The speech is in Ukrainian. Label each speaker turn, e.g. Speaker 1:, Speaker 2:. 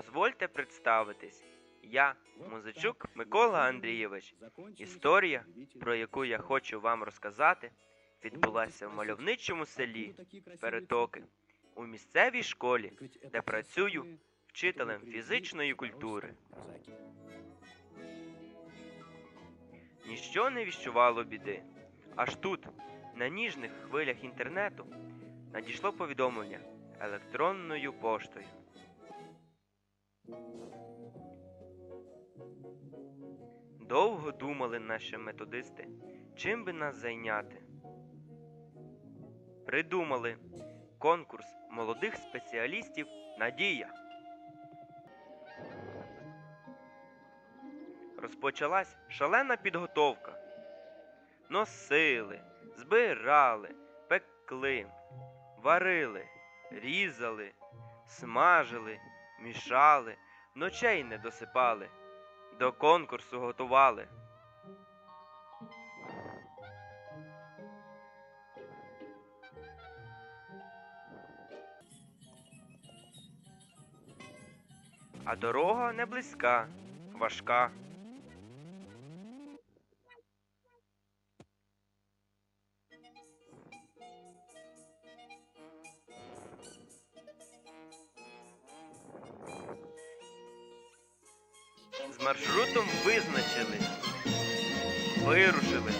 Speaker 1: Дозвольте представитись. Я Музичук Микола Андрійович. Історія, про яку я хочу вам розказати, відбулася в мальовничому селі Перетоки у місцевій школі, де працюю вчителем фізичної культури. Ніщо не віщувало біди. Аж тут, на ніжних хвилях інтернету, надійшло повідомлення електронною поштою. Довго думали наші методисти, чим би нас зайняти. Придумали конкурс молодих спеціалістів Надія. Розпочалась шалена підготовка. Носили, збирали, пекли, варили, різали, смажили, мішали, ночей не досипали, до конкурсу готували. А дорога не близька, важка. З маршрутом визначили. Вирушили.